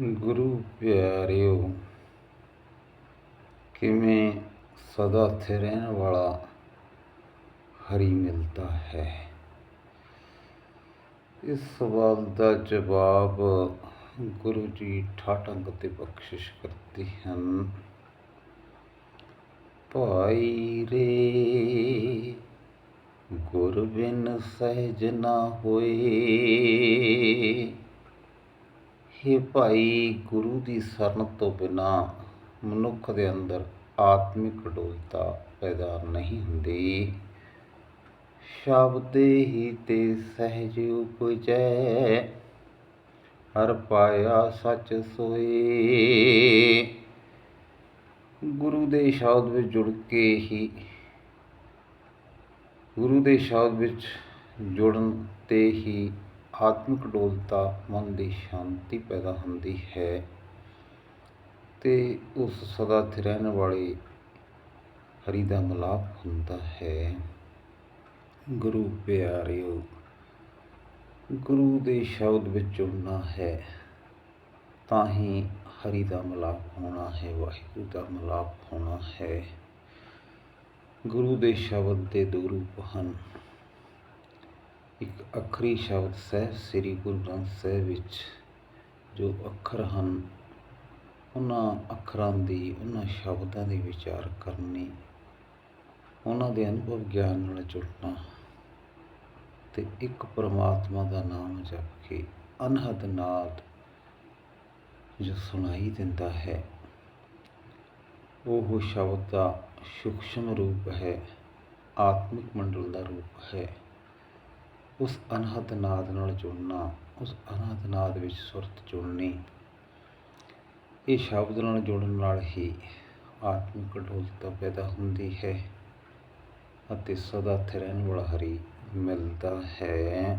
ਗੁਰੂ ਪਿਆਰਿਓ, ਕਿਵੇਂ ਸਦਾ ਇੱਥੇ ਰਹਿਣ ਵਾਲਾ ਹਰੀ ਮਿਲਦਾ ਹੈ? ਇਸ ਸਵਾਲ ਦਾ ਜਵਾਬ ਗੁਰੂ ਜੀ ਠਾਠ ਅੰਗ ਤੇ ਬਖਸ਼ਿਸ਼ ਕਰਦੇ ਹਨ। ਭਾਈ ਰੇ ਗੁਰ ਬਿਨ ਸਹਿਜ ਨਾ ਹੋਏ हे ਭਾਈ ਗੁਰੂ ਦੀ ਸ਼ਰਨ ਤੋਂ ਬਿਨਾ ਮਨੁੱਖ ਦੇ ਅੰਦਰ ਆਤਮਿਕ ਡੋਲਤਾ ਪੈਦਾ ਨਹੀਂ ਹੁੰਦੀ। ਸ਼ਬਦੇ ਹੀ ਤੇ ਸਹਿਜ ਉਪਜੈ, ਹਰ ਪਾਇਆ ਸੱਚ ਸੋਏ। ਗੁਰੂ ਦੇ ਸ਼ਬਦ ਵਿੱਚ ਜੁੜ ਕੇ ਹੀ, ਗੁਰੂ ਦੇ ਸ਼ਬਦ ਵਿੱਚ ਜੁੜਨ ਤੇ ਹੀ ਆਤਮਿਕ ਡੋਲਤਾ ਮਨ ਦੀ ਸ਼ਾਂਤੀ ਪੈਦਾ ਹੁੰਦੀ ਹੈ ਤੇ ਉਸ ਸਦਾ ਸਥਿਰ ਰਹਿਣ ਵਾਲੇ ਹਰੀ ਦਾ ਮਿਲਾਪ ਹੁੰਦਾ ਹੈ। ਗੁਰੂ ਪਿਆਰਿਓ, ਗੁਰੂ ਦੇ ਸ਼ਬਦ ਵਿੱਚ ਜੁੜਨਾ ਹੈ, ਤਾਂ ਹੀ ਹਰੀ ਦਾ ਮਿਲਾਪ ਹੋਣਾ ਹੈ, ਵਾਹਿਗੁਰੂ ਦਾ ਮਿਲਾਪ ਹੋਣਾ ਹੈ। ਗੁਰੂ ਦੇ ਸ਼ਬਦ ਦੇ ਦੋ ਰੂਪ ਹਨ। ਇੱਕ ਅੱਖਰੀ ਸ਼ਬਦ ਸਹਿਬ ਸ੍ਰੀ ਗੁਰੂ ਗ੍ਰੰਥ ਸਾਹਿਬ ਵਿੱਚ, ਜੋ ਅੱਖਰ ਹਨ, ਉਹਨਾਂ ਅੱਖਰਾਂ ਦੀ, ਉਹਨਾਂ ਸ਼ਬਦਾਂ ਦੀ ਵਿਚਾਰ ਕਰਨੀ, ਉਹਨਾਂ ਦੇ ਅਨੁਭਵ ਗਿਆਨ ਨਾਲ ਜੁੜਨਾ ਤੇ ਇੱਕ ਪਰਮਾਤਮਾ ਦਾ ਨਾਮ ਜਪ ਕੇ ਅਨਹਦ ਨਾਦ ਜੋ ਸੁਣਾਈ ਦਿੰਦਾ ਹੈ। ਉਹ ਸ਼ਬਦ ਦਾ ਸੂਖਸ਼ਮ ਰੂਪ ਹੈ, ਆਤਮਿਕ ਮੰਡਲ ਦਾ ਰੂਪ ਹੈ। ਉਸ ਅਨਹਦ ਨਾਦ ਨਾਲ ਜੁੜਨਾ, ਉਸ ਅਨਹਦ ਨਾਦ ਵਿੱਚ ਸੁਰਤ ਜੁੜਨੀ ਇਹ ਸ਼ਬਦ ਨਾਲ ਜੁੜਨ ਨਾਲ ਹੀ ਆਤਮਿਕ ਅਡੋਲਤਾ ਪੈਦਾ ਹੁੰਦੀ ਹੈ ਅਤੇ ਸਦਾ ਇੱਥੇ ਰਹਿਣ ਵਾਲਾ ਹਰੀ ਮਿਲਦਾ ਹੈ।